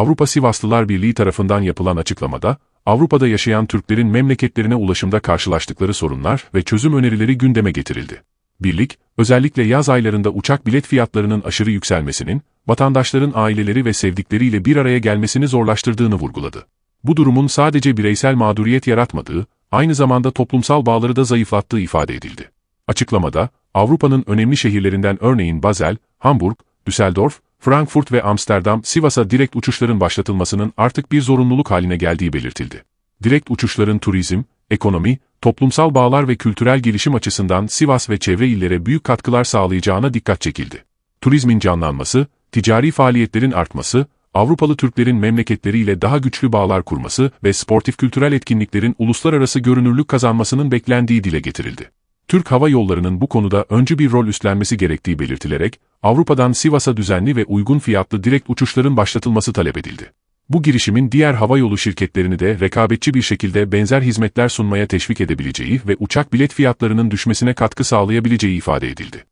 Avrupa Sivaslılar Birliği tarafından yapılan açıklamada, Avrupa'da yaşayan Türklerin memleketlerine ulaşımda karşılaştıkları sorunlar ve çözüm önerileri gündeme getirildi. Birlik, özellikle yaz aylarında uçak bilet fiyatlarının aşırı yükselmesinin, vatandaşların aileleri ve sevdikleriyle bir araya gelmesini zorlaştırdığını vurguladı. Bu durumun sadece bireysel mağduriyet yaratmadığı, aynı zamanda toplumsal bağları da zayıflattığı ifade edildi. Açıklamada, Avrupa'nın önemli şehirlerinden örneğin Basel, Hamburg, Düsseldorf, Frankfurt ve Amsterdam, Sivas'a direkt uçuşların başlatılmasının artık bir zorunluluk haline geldiği belirtildi. Direkt uçuşların turizm, ekonomi, toplumsal bağlar ve kültürel gelişim açısından Sivas ve çevre illere büyük katkılar sağlayacağına dikkat çekildi. Turizmin canlanması, ticari faaliyetlerin artması, Avrupalı Türklerin memleketleriyle daha güçlü bağlar kurması ve sportif kültürel etkinliklerin uluslararası görünürlük kazanmasının beklendiği dile getirildi. Türk Hava Yolları'nın bu konuda öncü bir rol üstlenmesi gerektiği belirtilerek, Avrupa'dan Sivas'a düzenli ve uygun fiyatlı direkt uçuşların başlatılması talep edildi. Bu girişimin diğer havayolu şirketlerini de rekabetçi bir şekilde benzer hizmetler sunmaya teşvik edebileceği ve uçak bilet fiyatlarının düşmesine katkı sağlayabileceği ifade edildi.